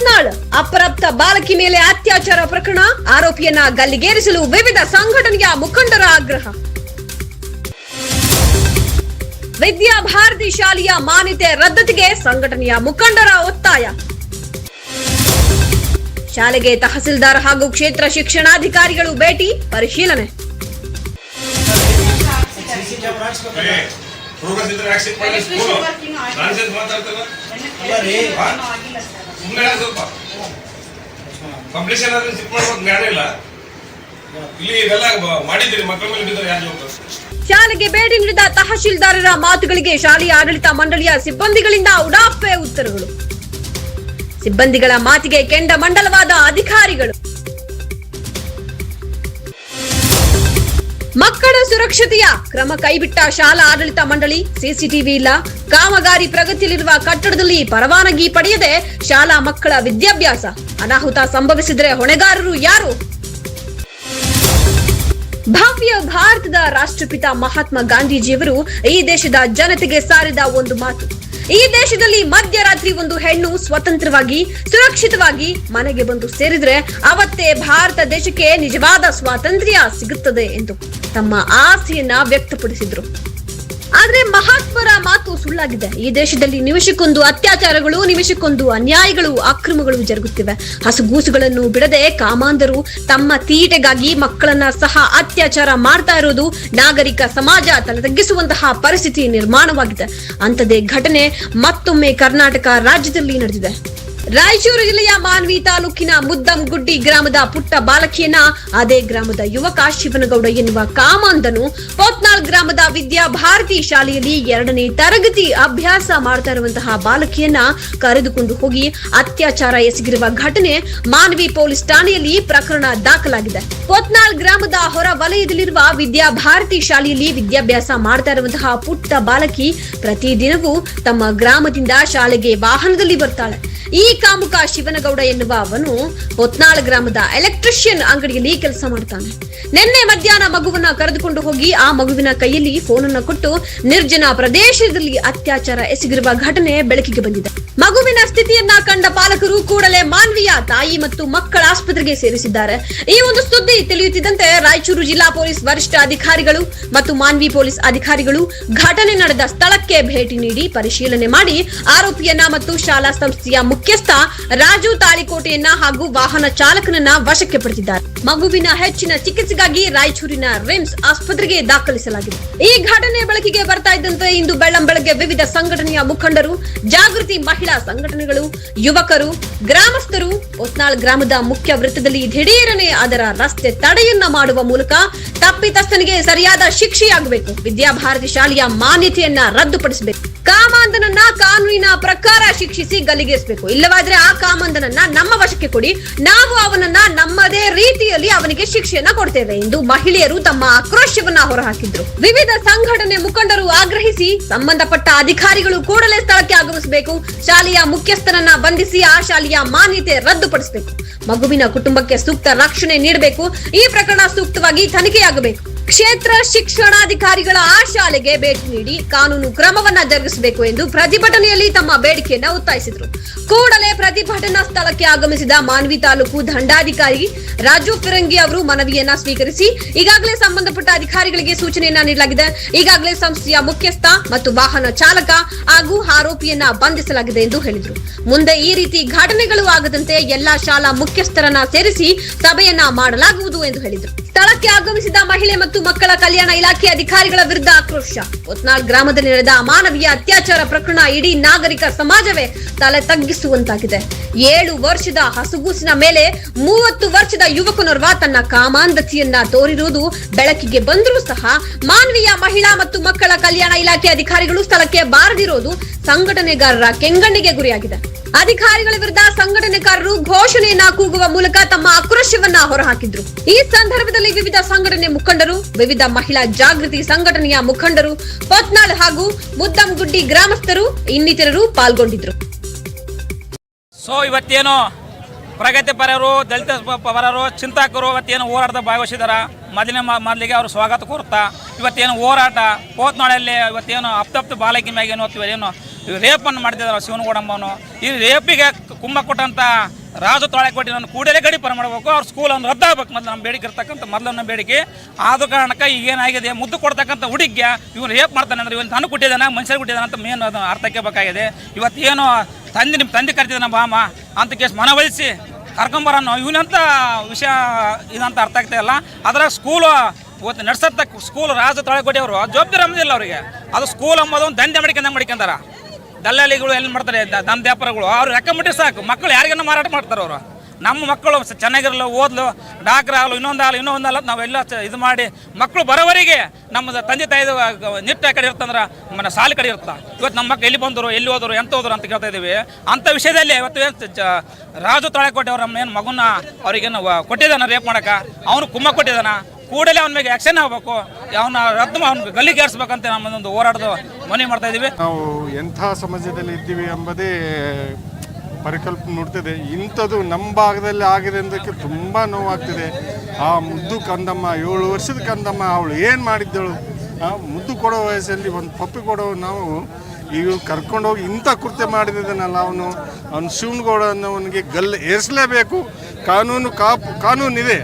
ಪೋತ್ನಾಳ್ ಅಪ್ರಾಪ್ತ ಬಾಲಕಿ ಮೇಲೆ ಅತ್ಯಾಚಾರ ಪ್ರಕರಣ. ಆರೋಪಿಯನ್ನ ಗಲ್ಲಿಗೇರಿಸಲು ವಿವಿಧ ಸಂಘಟನೆಯ ಮುಖಂಡರ ಆಗ್ರಹ. ವಿದ್ಯಾಭಾರತಿ ಶಾಲೆಯ ಮಾನ್ಯತೆ ರದ್ದತಿಗೆ ಸಂಘಟನೆಯ ಮುಖಂಡರ ಒತ್ತಾಯ. ಶಾಲೆಗೆ ತಹಸೀಲ್ದಾರ್ ಹಾಗೂ ಕ್ಷೇತ್ರ ಶಿಕ್ಷಣಾಧಿಕಾರಿಗಳು ಭೇಟಿ ಪರಿಶೀಲನೆ. ಪ್ರೋಗ್ರೆಸ್ ಇದ್ರೆ ಆಕ್ಸೆಪ್ಟ್ ಮಾಡಿ ಸ್ಕೂಲು ನಾನ್ಸೆನ್ಸ್ ಮಾತಾಡ್ತಾರ ಸುಮ್ಮನೆ ಸ್ವಲ್ಪ. ಕಂಪ್ಲೀಷನ್ ಆದ್ರೆ ಸಿಕ್ ಮಾಡ್ಬೇಕು ಜ್ಞಾನ ಇಲ್ಲ. ಇಲ್ಲಿ ಇದೆಲ್ಲ ಮಾಡಿದ್ದೀರಿ, ಮಕ್ಕಳ ಮೇಲೆ ಬಿದ್ದರೆ ಯಾರು ಜವಾಬ್ದಾರಿ? ಶಾಲೆಗೆ ಭೇಟಿ ನೀಡಿದ ತಹಶೀಲ್ದಾರರ ಮಾತುಗಳಿಗೆ ಶಾಲೆಯ ಆಡಳಿತ ಮಂಡಳಿಯ ಸಿಬ್ಬಂದಿಗಳಿಂದ ಉಡಾಫೆ ಉತ್ತರಗಳು. ಸಿಬ್ಬಂದಿಗಳ ಮಾತಿಗೆ ಕೆಂಡ ಮಂಡಲವಾದ ಅಧಿಕಾರಿಗಳು. ಮಕ್ಕಳ ಸುರಕ್ಷತೆಯ ಕ್ರಮ ಕೈಬಿಟ್ಟ ಶಾಲಾ ಆಡಳಿತ ಮಂಡಳಿ ಸಿಸಿಟಿವಿ ಇಲ್ಲ. ಕಾಮಗಾರಿ ಪ್ರಗತಿಯಲ್ಲಿರುವ ಕಟ್ಟಡದಲ್ಲಿ ಪರವಾನಗಿ ಪಡೆಯದೆ ಶಾಲಾ ಮಕ್ಕಳ ವಿದ್ಯಾಭ್ಯಾಸ ಅನಾಹುತ ಸಂಭವಿಸಿದರೆ ಹೊಣೆಗಾರರು ಯಾರು? ಭವ್ಯ ಭಾರತದ ರಾಷ್ಟ್ರಪಿತ ಮಹಾತ್ಮ ಗಾಂಧೀಜಿಯವರು ಈ ದೇಶದ ಜನತೆಗೆ ಸಾರಿದ ಒಂದು ಮಾತು. ಈ ದೇಶದಲ್ಲಿ ಮಧ್ಯರಾತ್ರಿ ಒಂದು ಹೆಣ್ಣು ಸ್ವತಂತ್ರವಾಗಿ, ಸುರಕ್ಷಿತವಾಗಿ ಮನೆಗೆ ಬಂದು ಸೇರಿದ್ರೆ ಅವತ್ತೇ ಭಾರತ ದೇಶಕ್ಕೆ ನಿಜವಾದ ಸ್ವಾತಂತ್ರ್ಯ ಸಿಗುತ್ತದೆ ಎಂದು ತಮ್ಮ ಆಸೆಯನ್ನ ವ್ಯಕ್ತಪಡಿಸಿದ್ರು. ಆದ್ರೆ ಮಹಾತ್ಮರ ಮಾತು ಸುಳ್ಳಾಗಿದೆ. ಈ ದೇಶದಲ್ಲಿ ನಿಮಿಷಕ್ಕೊಂದು ಅತ್ಯಾಚಾರಗಳು, ನಿಮಿಷಕ್ಕೊಂದು ಅನ್ಯಾಯಗಳು, ಅಕ್ರಮಗಳು ಜರುಗುತ್ತಿವೆ. ಹಸುಗೂಸುಗಳನ್ನು ಬಿಡದೆ ಕಾಮಾಂಧರು ತಮ್ಮ ತೀಟೆಗಾಗಿ ಮಕ್ಕಳನ್ನ ಸಹ ಅತ್ಯಾಚಾರ ಮಾಡ್ತಾ ಇರೋದು ನಾಗರಿಕ ಸಮಾಜ ತಲೆತಗ್ಗಿಸುವಂತಹ ಪರಿಸ್ಥಿತಿ ನಿರ್ಮಾಣವಾಗಿದೆ. ಅಂತದೇ ಘಟನೆ ಮತ್ತೊಮ್ಮೆ ಕರ್ನಾಟಕ ರಾಜ್ಯದಲ್ಲಿ ನಡೆದಿದೆ. ರಾಯಚೂರು ಜಿಲ್ಲೆಯ ಮಾನ್ವಿ ತಾಲೂಕಿನ ಮುದ್ದಂಗುಡ್ಡಿ ಗ್ರಾಮದ ಪುಟ್ಟ ಬಾಲಕಿಯನ್ನ ಅದೇ ಗ್ರಾಮದ ಯುವಕ ಶಿವನಗೌಡ ಎನ್ನುವ ಕಾಮಾಂಧನು ಪೋತ್ನಾಳ್ ಗ್ರಾಮದ ವಿದ್ಯಾಭಾರತಿ ಶಾಲೆಯಲ್ಲಿ ಎರಡನೇ ತರಗತಿ ಅಭ್ಯಾಸ ಮಾಡ್ತಾ ಇರುವಂತಹ ಬಾಲಕಿಯನ್ನ ಕರೆದುಕೊಂಡು ಹೋಗಿ ಅತ್ಯಾಚಾರ ಎಸಗಿರುವ ಘಟನೆ ಮಾನ್ವಿ ಪೊಲೀಸ್ ಠಾಣೆಯಲ್ಲಿ ಪ್ರಕರಣ ದಾಖಲಾಗಿದೆ. ಪೋತ್ನಾಳ್ ಗ್ರಾಮದ ಹೊರ ವಲಯದಲ್ಲಿರುವ ವಿದ್ಯಾಭಾರತಿ ಶಾಲೆಯಲ್ಲಿ ವಿದ್ಯಾಭ್ಯಾಸ ಮಾಡ್ತಾ ಇರುವಂತಹ ಪುಟ್ಟ ಬಾಲಕಿ ಪ್ರತಿದಿನವೂ ತಮ್ಮ ಗ್ರಾಮದಿಂದ ಶಾಲೆಗೆ ವಾಹನದಲ್ಲಿ ಬರ್ತಾಳೆ. ಈ ಕಾಮುಕ ಶಿವನಗೌಡ ಎನ್ನುವ ಅವನು ಹೊತ್ನಾಳ ಗ್ರಾಮದ ಎಲೆಕ್ಟ್ರಿಷಿಯನ್ ಅಂಗಡಿಯಲ್ಲಿ ಕೆಲಸ ಮಾಡ್ತಾನೆ. ನಿನ್ನೆ ಮಧ್ಯಾಹ್ನ ಮಗುವನ್ನ ಕರೆದುಕೊಂಡು ಹೋಗಿ ಆ ಮಗುವಿನ ಕೈಯಲ್ಲಿ ಫೋನನ್ನ ಕೊಟ್ಟು ನಿರ್ಜನ ಪ್ರದೇಶದಲ್ಲಿ ಅತ್ಯಾಚಾರ ಎಸಗಿರುವ ಘಟನೆ ಬೆಳಕಿಗೆ ಬಂದಿದೆ. ಮಗುವಿನ ಸ್ಥಿತಿಯನ್ನ ಕಂಡ ಪಾಲಕರು ಕೂಡಲೇ ಮಾನ್ವಿಯ ತಾಯಿ ಮತ್ತು ಮಕ್ಕಳ ಆಸ್ಪತ್ರೆಗೆ ಸೇರಿಸಿದ್ದಾರೆ. ಈ ಒಂದು ಸುದ್ದಿ ತಿಳಿಯುತ್ತಿದ್ದಂತೆ ರಾಯಚೂರು ಜಿಲ್ಲಾ ಪೊಲೀಸ್ ವರಿಷ್ಠ ಅಧಿಕಾರಿಗಳು ಮತ್ತು ಮಾನ್ವಿ ಪೊಲೀಸ್ ಅಧಿಕಾರಿಗಳು ಘಟನೆ ನಡೆದ ಸ್ಥಳಕ್ಕೆ ಭೇಟಿ ನೀಡಿ ಪರಿಶೀಲನೆ ಮಾಡಿ ಆರೋಪಿಯನ್ನ ಮತ್ತು ಶಾಲಾ ಸಂಸ್ಥೆಯ ಮುಖ್ಯಸ್ಥ ರಾಜು ತಾಳಿಕೋಟೆಯನ್ನ ಹಾಗೂ ವಾಹನ ಚಾಲಕನನ್ನ ವಶಕ್ಕೆ ಪಡೆದಿದ್ದಾರೆ ಮಗುವಿನ ಹೆಚ್ಚಿನ ಚಿಕಿತ್ಸೆಗಾಗಿ ರಾಯಚೂರಿನ ರಿಮ್ಸ್ ಆಸ್ಪತ್ರೆಗೆ ದಾಖಲಿಸಲಾಗಿದೆ. ಈ ಘಟನೆ ಬೆಳಕಿಗೆ ಬರ್ತಾ ಇದ್ದಂತೆ ಇಂದು ಬೆಳ್ಳಂಬೆಳಗ್ಗೆ ವಿವಿಧ ಸಂಘಟನೆಯ ಮುಖಂಡರು, ಜಾಗೃತಿ ಮಹಿಳಾ ಸಂಘಟನೆಗಳು, ಯುವಕರು, ಗ್ರಾಮಸ್ಥರು ಹೊತ್ನಾಳ್ ಗ್ರಾಮದ ಮುಖ್ಯ ವೃತ್ತದಲ್ಲಿ ದಿಢೀರನೆ ಅದರ ರಸ್ತೆ ತಡೆಯನ್ನ ಮಾಡುವ ಮೂಲಕ ತಪ್ಪಿತಸ್ಥನಿಗೆ ಸರಿಯಾದ ಶಿಕ್ಷೆಯಾಗಬೇಕು. ವಿದ್ಯಾಭಾರತಿ ಶಾಲೆಯ ಮಾನ್ಯತೆಯನ್ನ ರದ್ದುಪಡಿಸಬೇಕು. ಕಾಮಾಂಧನನ್ನ ಕಾನೂನಿನ ಪ್ರಕಾರ ಶಿಕ್ಷಿಸಿ ಗಲ್ಲಿಗೇರಿಸಬೇಕು ಇಲ್ಲವಾದ್ರೆ ಆ ಕಾಮಂದನನ್ನ ನಮ್ಮ ವಶಕ್ಕೆ ಕೊಡಿ. ನಾವು ಅವನನ್ನ ನಮ್ಮದೇ ರೀತಿಯಲ್ಲಿ ಅವನಿಗೆ ಶಿಕ್ಷೆಯನ್ನ ಕೊಡ್ತೇವೆ ಎಂದು ಮಹಿಳೆಯರು ತಮ್ಮ ಆಕ್ರೋಶವನ್ನ ಹೊರಹಾಕಿದ್ರು. ವಿವಿಧ ಸಂಘಟನೆ ಮುಖಂಡರು ಆಗ್ರಹಿಸಿ ಸಂಬಂಧಪಟ್ಟ ಅಧಿಕಾರಿಗಳು ಕೂಡಲೇ ಸ್ಥಳಕ್ಕೆ ಆಗಮಿಸಬೇಕು. ಶಾಲೆಯ ಮುಖ್ಯಸ್ಥರನ್ನ ಬಂಧಿಸಿ ಆ ಶಾಲೆಯ ಮಾನ್ಯತೆ ರದ್ದುಪಡಿಸಬೇಕು. ಮಗುವಿನ ಕುಟುಂಬಕ್ಕೆ ಸೂಕ್ತ ರಕ್ಷಣೆ ನೀಡಬೇಕು. ಈ ಪ್ರಕರಣ ಸೂಕ್ತವಾಗಿ ತನಿಖೆಯಾಗಬೇಕು. ಕ್ಷೇತ್ರ ಶಿಕ್ಷಣಾಧಿಕಾರಿಗಳ ಆ ಶಾಲೆಗೆ ಭೇಟಿ ನೀಡಿ ಕಾನೂನು ಕ್ರಮವನ್ನ ಜರುಗಿಸಬೇಕು ಎಂದು ಪ್ರತಿಭಟನೆಯಲ್ಲಿ ತಮ್ಮ ಬೇಡಿಕೆಯನ್ನ ಒತ್ತಾಯಿಸಿದರು. ಕೂಡಲೇ ಪ್ರತಿಭಟನಾ ಸ್ಥಳಕ್ಕೆ ಆಗಮಿಸಿದ ಮಾನ್ವಿ ತಾಲೂಕು ದಂಡಾಧಿಕಾರಿ ರಾಜು ಫಿರಂಗಿ ಅವರು ಮನವಿಯನ್ನ ಸ್ವೀಕರಿಸಿ ಈಗಾಗಲೇ ಸಂಬಂಧಪಟ್ಟ ಅಧಿಕಾರಿಗಳಿಗೆ ಸೂಚನೆಯನ್ನ ನೀಡಲಾಗಿದೆ. ಈಗಾಗಲೇ ಸಂಸ್ಥೆಯ ಮುಖ್ಯಸ್ಥ ಮತ್ತು ವಾಹನ ಚಾಲಕ ಹಾಗೂ ಆರೋಪಿಯನ್ನ ಬಂಧಿಸಲಾಗಿದೆ ಎಂದು ಹೇಳಿದರು. ಮುಂದೆ ಈ ರೀತಿ ಘಟನೆಗಳು ಆಗದಂತೆ ಎಲ್ಲಾ ಶಾಲಾ ಮುಖ್ಯಸ್ಥರನ್ನ ಸೇರಿಸಿ ಸಭೆಯನ್ನ ಮಾಡಲಾಗುವುದು ಎಂದು ಹೇಳಿದರು. ಸ್ಥಳಕ್ಕೆ ಆಗಮಿಸಿದ ಮಹಿಳೆ ಮತ್ತು ಮಕ್ಕಳ ಕಲ್ಯಾಣ ಇಲಾಖೆ ಅಧಿಕಾರಿಗಳ ವಿರುದ್ಧ ಆಕ್ರೋಶ. ಹೊತ್ನಾಳ್ ಗ್ರಾಮದಲ್ಲಿ ನಡೆದ ಅಮಾನವೀಯ ಅತ್ಯಾಚಾರ ಪ್ರಕರಣ ಇಡೀ ನಾಗರಿಕ ಸಮಾಜವೇ ತಲೆ ತಗ್ಗಿಸುವಂತಾಗಿದೆ. ಏಳು ವರ್ಷದ ಹಸುಗೂಸಿನ ಮೇಲೆ ಮೂವತ್ತು ವರ್ಷದ ಯುವಕನೋರ್ವ ತನ್ನ ಕಾಮಾಂಧತೆಯನ್ನ ತೋರಿರುವುದು ಬೆಳಕಿಗೆ ಬಂದರೂ ಸಹ ಮಾನವೀಯ ಮಹಿಳಾ ಮತ್ತು ಮಕ್ಕಳ ಕಲ್ಯಾಣ ಇಲಾಖೆ ಅಧಿಕಾರಿಗಳು ಸ್ಥಳಕ್ಕೆ ಬಾರದಿರೋದು ಸಂಘಟನೆಗಾರರ ಕೆಂಗಣ್ಣಿಗೆ ಗುರಿಯಾಗಿದೆ. ಅಧಿಕಾರಿಗಳ ವಿರುದ್ಧ ಸಂಘಟನೆಕಾರರು ಘೋಷಣೆಯನ್ನ ಕೂಗುವ ಮೂಲಕ ತಮ್ಮ ಆಕ್ರೋಶವನ್ನ ಹೊರಹಾಕಿದ್ರು. ಈ ಸಂದರ್ಭದಲ್ಲಿ ವಿವಿಧ ಸಂಘಟನೆ ಮುಖಂಡರು ವಿವಿಧ ಮಹಿಳಾ ಜಾಗೃತಿ ಸಂಘಟನೆಯ ಮುಖಂಡರು, ಪತ್ನಾಳ್ ಹಾಗೂ ಮುದ್ದಂಗುಡ್ಡಿ ಗ್ರಾಮಸ್ಥರು ಇನ್ನಿತರರು ಪಾಲ್ಗೊಂಡಿದ್ರು ಸೊ ಇವತ್ತೇನು ಪ್ರಗತಿಪರರು ದಲಿತ ಪರರು, ಚಿಂತಕರು ಇವತ್ತೇನು ಹೋರಾಟದ ಭಾಗವಹಿಸಿದಾರ. ಮೊದಲನೇ ಮೊದಲಿಗೆ ಅವರು ಸ್ವಾಗತ ಕೋರ್ತಾ, ಇವತ್ತೇನು ಹೋರಾಟ, ಪೋತ್ನಾಳಲ್ಲಿ ಇವತ್ತೇನು ಅಪ್ತಪ್ತ ಬಾಲಕಿ ಮ್ಯಾಗೇನು ಅಥವಾ ಇವತ್ತು ಏನು ರೇಪನ್ನು ಮಾಡ್ತಿದ್ದಾರೆ ಶಿವನಗೌಡಮ್ಮನು. ಈ ರೇಪಿಗೆ ಕುಂಭ ಕೊಟ್ಟಂತ ರಾಜು ತಾಳೆಕೋಟಿ ನಾನು ಕೂಡಲೇ ಗಡಿಪಾರ ಮಾಡಬೇಕು. ಅವ್ರ ಸ್ಕೂಲನ್ನು ರದ್ದಾಗಬೇಕು. ಮೊದಲು ನಮ್ಮ ಬೇಡಿಕೆ ಇರ್ತಕ್ಕಂಥ, ಮೊದಲು ನಮ್ಮ ಬೇಡಿಕೆ. ಆದ ಕಾರಣಕ್ಕೆ ಈಗ ಏನಾಗಿದೆ? ಮುದ್ದು ಕೊಡ್ತಕ್ಕಂಥ ಹುಡುಗಿಯ ಇವ್ರು ರೇಪ್ ಮಾಡ್ತಾನೆ ಅಂದ್ರೆ ಇವನು ನಾನು ಕೊಟ್ಟಿದ್ದಾನೆ? ಮನುಷ್ಯರು ಕೊಟ್ಟಿದ್ದಾನೆ ಅಂತ ಮೇನ್ ಅದು ಅರ್ಥಕ್ಕೆ ಬೇಕಾಗಿದೆ ಇವತ್ತು ತಂದೆ ನಿಮ್ಮ ತಂದೆ ಕರ್ತಿದ್ದಾನೆ ಬಾಮ ಅಂತ ಕೇಸ್ ಮನವೊಲಿಸಿ ಕರ್ಕೊಂಬರನ್ನು. ಇವನಂತ ವಿಷಯ ಇದಂತ ಅರ್ಥ ಆಗ್ತಾ ಇಲ್ಲ. ಅದರ ಸ್ಕೂಲು ಇವತ್ತು ನಡೆಸತ್ತ ಸ್ಕೂಲ್ ರಾಜ ತಾಳೆಕೋಟಿ ಅವರು ಜವಾಬ್ದಾರಿ ಅಂಬದಿಲ್ಲ ಅವರಿಗೆ. ಅದು ಸ್ಕೂಲ್ ಅಂಬೋದು ಒಂದು ದಂಧೆ ಮಾಡ್ಕೊಂಡಂಗೆ ಮಡಿಕೊಂತಾರ ದಲ್ಲಾಳಿಗಳು ಎಲ್ಲಿ ಮಾಡ್ತಾರೆ? ದ- ವ್ಯಾಪಾರಗಳು ಅವ್ರು ರೆಕಮೆಂಡ್ ಸಾಕು. ಮಕ್ಕಳು ಯಾರಿಗನ್ನ ಮಾರಾಟ ಮಾಡ್ತಾರೆ ಅವರು. ನಮ್ಮ ಮಕ್ಕಳು ಚೆನ್ನಾಗಿರಲ್ಲ ಚೆನ್ನಾಗಿರಲು ಓದ್ಲು, ಡಾಕ್ಟರ್ ಆಗಲು ಇನ್ನೊಂದಾಗಲು ಇನ್ನೊಂದಲ್ಲ ನಾವೆಲ್ಲ ಚ- ಇದು ಮಾಡಿ ಮಕ್ಕಳು ಬರೋವರೆಗೆ ನಮ್ಮ ತಂದೆ ತಾಯಿದು ನಿಟ್ಟ ಕಡೆ ಇರ್ತಂದ್ರೆ ನಮ್ಮ ಸಾಲು ಕಡೆ ಇರ್ತಾ ಇವತ್ತು ನಮ್ಮ ಮಕ್ಕಳು ಎಲ್ಲಿ ಬಂದರು, ಎಲ್ಲಿ ಹೋದರು, ಎಂತ ಹೋದರು ಅಂತ ಕೇಳ್ತಾ ಇದ್ದೀವಿ ಅಂಥ ವಿಷಯದಲ್ಲಿ ಇವತ್ತು ಏನು ರಾಜು ರಾಜು ಕೊಟ್ಟೆ ಅವ್ರ ಏನು ಮಗುನ ಅವ್ರಿಗೇನು ಕೊಟ್ಟಿದ್ದಾನೆ ರೇಪ್ ಮಾಡೋಕೆ? ಅವನು ಕುಮ್ಮ ಕೊಟ್ಟಿದ್ದಾನ? ಕೂಡಲೇ ಅವನ ಮೇಲೆ ಆಕ್ಷನ್ ಆಗಬೇಕು. ಅವನ ರದ್ದು ಅವ್ನ ಗಲ್ಲಿಗೆ ಏರಿಸ್ಬೇಕಂತ ನಮ್ಮದೊಂದು ಹೋರಾಟದ ಮನವಿ ಮಾಡ್ತಾ ಇದ್ದೀವಿ ನಾವು ಎಂಥ ಸಮಾಜದಲ್ಲಿ ಇದ್ದೀವಿ ಎಂಬುದೇ ಪರಿಕಲ್ಪನೆ ನೋಡ್ತಿದೆ. ಇಂಥದ್ದು ನಮ್ಮ ಭಾಗದಲ್ಲಿ ಆಗಿದೆ ಅಂದಕ್ಕೆ ತುಂಬ ನೋವಾಗ್ತಿದೆ. ಆ ಮುದ್ದು ಕಂದಮ್ಮ, ಏಳು ವರ್ಷದ ಕಂದಮ್ಮ, ಅವಳು ಏನು ಮಾಡಿದ್ದಳು? ಮುದ್ದು ಕೊಡೋ ವಯಸ್ಸಲ್ಲಿ ಒಂದು ಪಪ್ಪಿ ಕೊಡೋ ನಾವು ಈಗ ಕರ್ಕೊಂಡೋಗಿ ಇಂಥ ಕೃತ್ಯ ಮಾಡಿದ್ದಾನಲ್ಲ ಅವನು. ಅವನು ಶಿವನಗೌಡ ಅನ್ನೋವನಿಗೆ ಗಲ್ಲು ಏರಿಸಲೇಬೇಕು. ಕಾನೂನು ಕಾಪು ಕಾನೂನಿದೆ.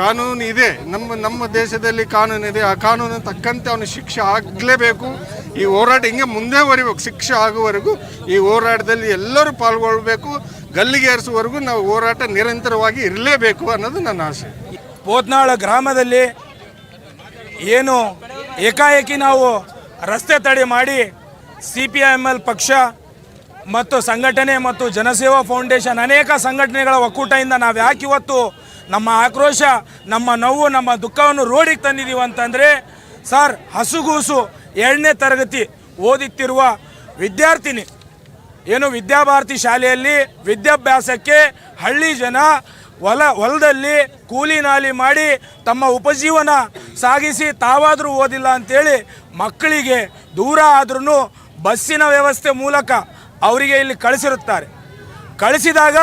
ಕಾನೂನು ಇದೆ. ನಮ್ಮ ನಮ್ಮ ದೇಶದಲ್ಲಿ ಕಾನೂನು ಇದೆ. ಆ ಕಾನೂನು ತಕ್ಕಂತೆ ಅವನು ಶಿಕ್ಷೆ ಆಗಲೇಬೇಕು. ಈ ಹೋರಾಟ ಹಿಂಗೆ ಮುಂದೆ ಬರಿಬೇಕು ಶಿಕ್ಷೆ ಆಗುವವರೆಗೂ ಈ ಹೋರಾಟದಲ್ಲಿ ಎಲ್ಲರೂ ಪಾಲ್ಗೊಳ್ಬೇಕು. ಗಲ್ಲಿಗೆ ಏರಿಸುವವರೆಗೂ ನಾವು ಹೋರಾಟ ನಿರಂತರವಾಗಿ ಇರಲೇಬೇಕು ಅನ್ನೋದು ನನ್ನ ಆಸೆ. ಪೋತ್ನಾಳ ಗ್ರಾಮದಲ್ಲಿ ಏನು ಏಕಾಏಕಿ ನಾವು ರಸ್ತೆ ತಡೆ ಮಾಡಿ ಸಿ ಪಿ ಎಂ ಎಲ್ ಪಕ್ಷ ಮತ್ತು ಸಂಘಟನೆ ಮತ್ತು ಜನಸೇವಾ ಫೌಂಡೇಶನ್ ಅನೇಕ ಸಂಘಟನೆಗಳ ಒಕ್ಕೂಟದಿಂದ ನಾವು ಯಾಕೆ ಇವತ್ತು ನಮ್ಮ ಆಕ್ರೋಶ, ನಮ್ಮ ನೋವು, ನಮ್ಮ ದುಃಖವನ್ನು ರೋಡಿಗೆ ತಂದಿದ್ದೀವಿ ಅಂತಂದರೆ, ಸರ್, ಹಸುಗೂಸು ಎರಡನೇ ತರಗತಿ ಓದುತ್ತಿರುವ ವಿದ್ಯಾರ್ಥಿನಿ. ಏನು ವಿದ್ಯಾಭಾರತಿ ಶಾಲೆಯಲ್ಲಿ ವಿದ್ಯಾಭ್ಯಾಸಕ್ಕೆ ಹಳ್ಳಿ ಜನ ಹೊಲ ಹೊಲದಲ್ಲಿ ಕೂಲಿ ನಾಲಿ ಮಾಡಿ ತಮ್ಮ ಉಪಜೀವನ ಸಾಗಿಸಿ ತಾವಾದರೂ ಓದಿಲ್ಲ ಅಂತೇಳಿ ಮಕ್ಕಳಿಗೆ ದೂರ ಆದ್ರೂ ಬಸ್ಸಿನ ವ್ಯವಸ್ಥೆ ಮೂಲಕ ಅವರಿಗೆ ಇಲ್ಲಿ ಕಳಿಸಿರುತ್ತಾರೆ. ಕಳಿಸಿದಾಗ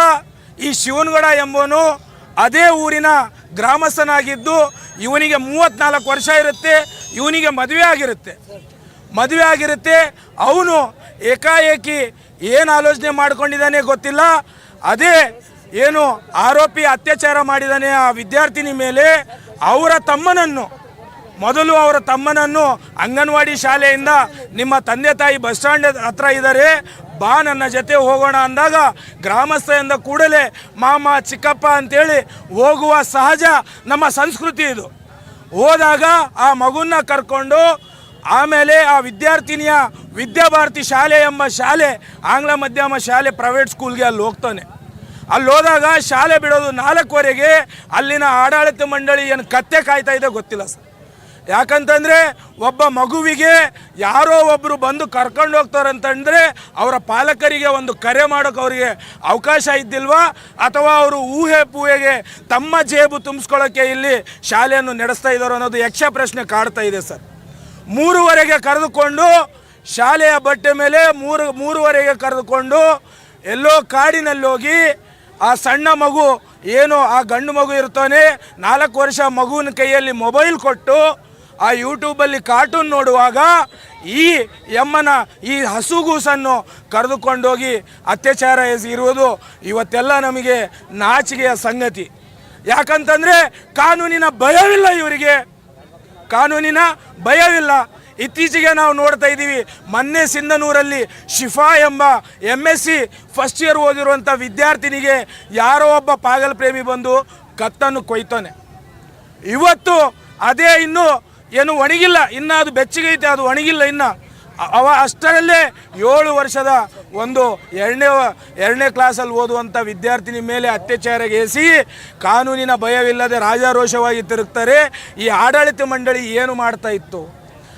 ಈ ಶಿವನಗಡ ಎಂಬವನು ಅದೇ ಊರಿನ ಗ್ರಾಮಸ್ಥನಾಗಿದ್ದು ಇವನಿಗೆ ಮೂವತ್ತ್ನಾಲ್ಕು ವರ್ಷ ಇರುತ್ತೆ, ಇವನಿಗೆ ಮದುವೆ ಆಗಿರುತ್ತೆ. ಮದುವೆ ಆಗಿರುತ್ತೆ, ಅವನು ಏಕಾಏಕಿ ಏನು ಆಲೋಚನೆ ಮಾಡ್ಕೊಂಡಿದ್ದಾನೆ ಗೊತ್ತಿಲ್ಲ. ಅದೇ ಏನು ಆರೋಪಿ ಅತ್ಯಾಚಾರ ಮಾಡಿದ್ದಾನೆ ಆ ವಿದ್ಯಾರ್ಥಿನಿ ಮೇಲೆ ಅವರ ತಮ್ಮನನ್ನು ಮೊದಲು ಅವರ ತಮ್ಮನನ್ನು ಅಂಗನವಾಡಿ ಶಾಲೆಯಿಂದ ನಿಮ್ಮ ತಂದೆ ತಾಯಿ ಬಸ್ ಸ್ಟ್ಯಾಂಡ್ ಹತ್ರ ಇದ್ದಾರೆ. ಬಾ ನನ್ನ ಜೊತೆ ಹೋಗೋಣ ಅಂದಾಗ ಗ್ರಾಮಸ್ಥರಿಂದ ಕೂಡಲೇ, ಮಾಮ, ಚಿಕ್ಕಪ್ಪ ಅಂತೇಳಿ ಹೋಗುವ ಸಹಜ ನಮ್ಮ ಸಂಸ್ಕೃತಿ ಇದು. ಹೋದಾಗ ಆ ಮಗುನ ಕರ್ಕೊಂಡು ಆಮೇಲೆ ಆ ವಿದ್ಯಾರ್ಥಿನಿಯ ವಿದ್ಯಾಭಾರತಿ ಶಾಲೆ ಎಂಬ ಶಾಲೆ, ಆಂಗ್ಲ ಮಾಧ್ಯಮ ಶಾಲೆ ಪ್ರೈವೇಟ್ ಸ್ಕೂಲ್ಗೆ ಅಲ್ಲಿ ಹೋಗ್ತಾನೆ. ಅಲ್ಲಿ ಹೋದಾಗ ಶಾಲೆ ಬಿಡೋದು ನಾಲ್ಕುವರೆಗೆ ಅಲ್ಲಿನ ಆಡಳಿತ ಮಂಡಳಿ ಏನು ಕತ್ತೆ ಕಾಯ್ತಾ ಇದೆ ಗೊತ್ತಿಲ್ಲ ಸರ್. ಯಾಕಂತಂದರೆ ಒಬ್ಬ ಮಗುವಿಗೆ ಯಾರೋ ಒಬ್ಬರು ಬಂದು ಕರ್ಕೊಂಡು ಹೋಗ್ತಾರಂತಂದರೆ ಅವರ ಪಾಲಕರಿಗೆ ಒಂದು ಕರೆ ಮಾಡೋಕೆ ಅವರಿಗೆ ಅವಕಾಶ ಇದ್ದಿಲ್ವಾ? ಅಥವಾ ಅವರು ಊಹೆ ಪೂಹೆಗೆ ತಮ್ಮ ಜೇಬು ತುಂಬಿಸ್ಕೊಳ್ಳೋಕೆ ಇಲ್ಲಿ ಶಾಲೆಯನ್ನು ನಡೆಸ್ತಾ ಇದ್ದಾರೋ ಅನ್ನೋದು ಯಕ್ಷ ಪ್ರಶ್ನೆ ಕಾಡ್ತಾ ಇದೆ ಸರ್. ಮೂರುವರೆಗೆ ಕರೆದುಕೊಂಡು ಶಾಲೆಯ ಬಟ್ಟೆ ಮೇಲೆ ಮೂರು, ಮೂರುವರೆಗೆ ಕರೆದುಕೊಂಡು ಎಲ್ಲೋ ಕಾಡಿನಲ್ಲಿ ಹೋಗಿ ಆ ಸಣ್ಣ ಮಗು ಏನು ಆ ಗಂಡು ಮಗು ಇರ್ತಾನೆ, ನಾಲ್ಕು ವರ್ಷ ಮಗುವಿನ ಕೈಯಲ್ಲಿ ಮೊಬೈಲ್ ಕೊಟ್ಟು ಆ ಯೂಟ್ಯೂಬಲ್ಲಿ ಕಾರ್ಟೂನ್ ನೋಡುವಾಗ ಈ ಎಮ್ಮನ, ಈ ಹಸುಗೂಸನ್ನು ಕರೆದುಕೊಂಡೋಗಿ ಅತ್ಯಾಚಾರ ಎಸಗಿರುವುದು ಇವತ್ತೆಲ್ಲ ನಮಗೆ ನಾಚಿಕೆಯ ಸಂಗತಿ. ಯಾಕಂತಂದರೆ ಕಾನೂನಿನ ಭಯವಿಲ್ಲ ಇವರಿಗೆ. ಕಾನೂನಿನ ಭಯವಿಲ್ಲ. ಇತ್ತೀಚೆಗೆ ನಾವು ನೋಡ್ತಾ ಇದ್ದೀವಿ, ಮೊನ್ನೆ ಸಿಂಧನೂರಲ್ಲಿ ಶಿಫಾ ಎಂಬ M S C first year ಓದಿರುವಂಥ ವಿದ್ಯಾರ್ಥಿನಿಗೆ ಯಾರೋ ಒಬ್ಬ ಪಾಗಲ್ ಪ್ರೇಮಿ ಬಂದು ಕತ್ತನ್ನು ಕೊಯ್ತಾನೆ ಇವತ್ತು ಅದೇ ಇನ್ನು ಏನು ಒಣಗಿಲ್ಲ, ಇನ್ನು ಅದು ಬೆಚ್ಚಗೈತೆ ಅದು ಒಣಗಿಲ್ಲ ಇನ್ನು. ಅವ ಅಷ್ಟರಲ್ಲೇ ಏಳು ವರ್ಷದ ಒಂದು ಎರಡನೇ ಎರಡನೇ ಕ್ಲಾಸಲ್ಲಿ ಓದುವಂಥ ವಿದ್ಯಾರ್ಥಿನಿ ಮೇಲೆ ಅತ್ಯಾಚಾರಗೆಸಿ ಕಾನೂನಿನ ಭಯವಿಲ್ಲದೆ ರಾಜಾರೋಷವಾಗಿ ತಿರುಗ್ತಾರೆ. ಈ ಆಡಳಿತ ಮಂಡಳಿ ಏನು ಮಾಡ್ತಾ ಇತ್ತು?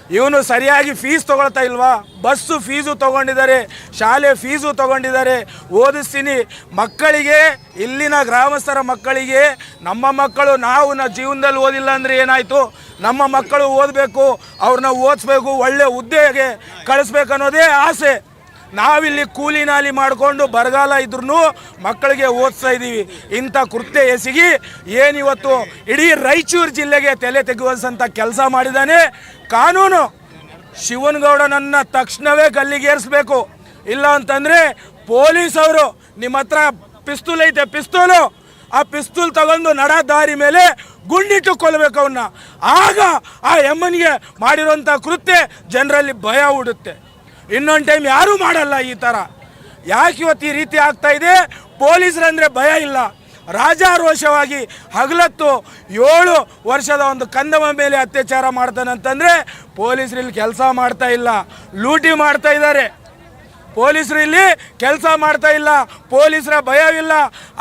ಇವನು ಸರಿಯಾಗಿ ಫೀಸ್ ತೊಗೊಳ್ತಾ ಇಲ್ವಾ? ಬಸ್ಸು ಫೀಸು ತಗೊಂಡಿದ್ದಾರೆ, ಶಾಲೆ ಫೀಸು ತಗೊಂಡಿದ್ದಾರೆ. ಓದಿಸ್ತೀನಿ. ಮಕ್ಕಳಿಗೆ, ಇಲ್ಲಿನ ಗ್ರಾಮಸ್ಥರ ಮಕ್ಕಳಿಗೆ, ನಮ್ಮ ಮಕ್ಕಳು ನಾವು ನ ಜೀವನದಲ್ಲಿ ಓದಿಲ್ಲ ಅಂದರೆ ಏನಾಯಿತು? ನಮ್ಮ ಮಕ್ಕಳು ಓದಬೇಕು, ಅವ್ರನ್ನ ಓದಿಸ್ಬೇಕು, ಒಳ್ಳೆ ಹುದ್ದೆಗೆ ಕಳಿಸ್ಬೇಕನ್ನೋದೇ ಆಸೆ. ನಾವಿಲ್ಲಿ ಕೂಲಿ ನಾಲಿ ಮಾಡಿಕೊಂಡು ಬರಗಾಲ ಇದ್ರೂ ಮಕ್ಕಳಿಗೆ ಓದಿಸ್ತಾ ಇದ್ದೀವಿ. ಇಂಥ ಕೃತ್ಯ ಎಸಗಿ ಏನಿವತ್ತು ಇಡೀ ರಾಯಚೂರು ಜಿಲ್ಲೆಗೆ ತಲೆ ತೆಗೆಯುವಂಥ ಕೆಲಸ ಮಾಡಿದ್ದಾನೆ. ಕಾನೂನು. ಶಿವನಗೌಡನನ್ನು ತಕ್ಷಣವೇ ಗಲ್ಲಿಗೇರಿಸ್ಬೇಕು ಇಲ್ಲ ಅಂತಂದರೆ ಪೊಲೀಸವರು ನಿಮ್ಮ ಹತ್ರ ಪಿಸ್ತೂಲ್ ಐತೆ, ಪಿಸ್ತೂಲು. ಆ ಪಿಸ್ತೂಲ್ ತಗೊಂಡು ನಡ ದಾರಿ ಮೇಲೆ ಗುಂಡಿಟ್ಟು ಕೊಲ್ಲಬೇಕು ಅವನ್ನ ಆಗ ಆ ಎಮ್ಮನಿಗೆ ಮಾಡಿರೋಂಥ ಕೃತ್ಯ ಜನರಲ್ಲಿ ಭಯ ಹುಡುತ್ತೆ. ಇನ್ನೊಂದು ಟೈಮ್ ಯಾರೂ ಮಾಡಲ್ಲ ಈ ಥರ ಯಾಕೆ ಇವತ್ತು ಈ ರೀತಿ ಆಗ್ತಾ ಇದೆ? ಪೊಲೀಸರಂದರೆ ಭಯ ಇಲ್ಲ. ರಾಜಾರೋಷವಾಗಿ ಹಗಲತ್ತು ಏಳು ವರ್ಷದ ಒಂದು ಕಂದಮ ಮೇಲೆ ಅತ್ಯಾಚಾರ ಮಾಡ್ತಾನಂತಂದ್ರೆ ಪೊಲೀಸರು ಇಲ್ಲಿ ಕೆಲಸ ಮಾಡ್ತಾ ಇಲ್ಲ. ಲೂಟಿ ಮಾಡ್ತಾ ಇದ್ದಾರೆ. ಪೊಲೀಸರು ಇಲ್ಲಿ ಕೆಲಸ ಮಾಡ್ತಾ ಇಲ್ಲ. ಪೊಲೀಸರ ಭಯವಿಲ್ಲ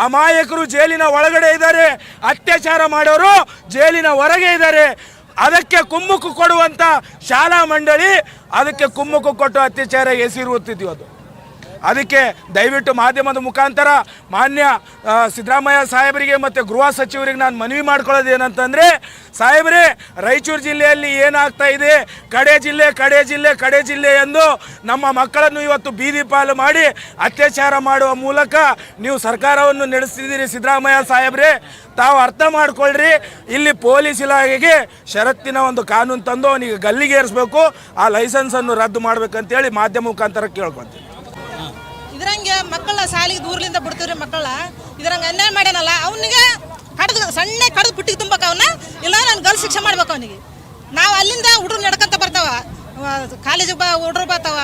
ಅಮಾಯಕರು ಜೈಲಿನ ಒಳಗಡೆ ಇದ್ದಾರೆ. ಅತ್ಯಾಚಾರ ಮಾಡೋರು ಜೈಲಿನ ಹೊರಗೆ ಇದ್ದಾರೆ. ಅದಕ್ಕೆ ಕುಮ್ಮಕ್ಕು ಕೊಡುವಂಥ ಶಾಲಾ ಮಂಡಳಿ ಅದಕ್ಕೆ ಕುಮ್ಮಕ್ಕು ಕೊಟ್ಟು ಅತ್ಯಾಚಾರ ಎಸಿರುತ್ತಿದ್ವಿ ಅದು. ಅದಕ್ಕೆ ದಯವಿಟ್ಟು ಮಾಧ್ಯಮದ ಮುಖಾಂತರ ಮಾನ್ಯ ಸಿದ್ದರಾಮಯ್ಯ ಸಾಹೇಬರಿಗೆ ಮತ್ತು ಗೃಹ ಸಚಿವರಿಗೆ ನಾನು ಮನವಿ ಮಾಡ್ಕೊಳ್ಳೋದು ಏನಂತಂದರೆ, ಸಾಹೇಬರೇ, ರಾಯಚೂರು ಜಿಲ್ಲೆಯಲ್ಲಿ ಏನಾಗ್ತಾ ಇದೆ? ಕಡೆ ಜಿಲ್ಲೆ ಕಡೆ ಜಿಲ್ಲೆ ಕಡೆ ಜಿಲ್ಲೆ ಎಂದು ನಮ್ಮ ಮಕ್ಕಳನ್ನು ಇವತ್ತು ಬೀದಿ ಪಾಲು ಮಾಡಿ ಅತ್ಯಾಚಾರ ಮಾಡುವ ಮೂಲಕ ನೀವು ಸರ್ಕಾರವನ್ನು ನಡೆಸ್ತಿದ್ದೀರಿ ಸಿದ್ದರಾಮಯ್ಯ ಸಾಹೇಬ್ರೆ. ತಾವು ಅರ್ಥ ಮಾಡ್ಕೊಳ್ರಿ, ಇಲ್ಲಿ ಪೊಲೀಸ್ ಇಲಾಖೆಗೆ ಷರತ್ತಿನ ಒಂದು ಕಾನೂನು ತಂದು ಅವನಿಗೆ ಗಲ್ಲಿಗೆ ಏರಿಸಬೇಕು ಆ ಲೈಸೆನ್ಸನ್ನು ರದ್ದು ಮಾಡಬೇಕಂತೇಳಿ ಮಾಧ್ಯಮ ಮುಖಾಂತರ ಕೇಳ್ಕೊತೀನಿ ಇದ್ರಂಗೆ ಮಕ್ಕಳ ಸಾಲಿಗೆ ದೂರದಿಂದ ಬಿಡ್ತೀವ್ರಿ ಮಕ್ಕಳ ಇದ್ರಂಗೆ ಅನ್ಯಾಯ ಮಾಡ್ಯಾನಲ್ಲ, ಅವನಿಗೆ ಕಡ್ದು ಸಣ್ಣ ಕಡ್ದು ಪುಟ್ಟಿಗೆ ತುಂಬಕ್ಕೆ ಅವನ, ಇಲ್ಲ ನಾನು ಗಲ್ ಶಿಕ್ಷೆ ಮಾಡ್ಬೇಕು ಅವನಿಗೆ. ನಾವು ಅಲ್ಲಿಂದ ಹುಡುಗರು ನಡ್ಕೊಂತ ಬರ್ತಾವ. ಕಾಲೇಜಿಗೆ ಬಾ, ಹುಡ್ರು ಬರ್ತಾವ,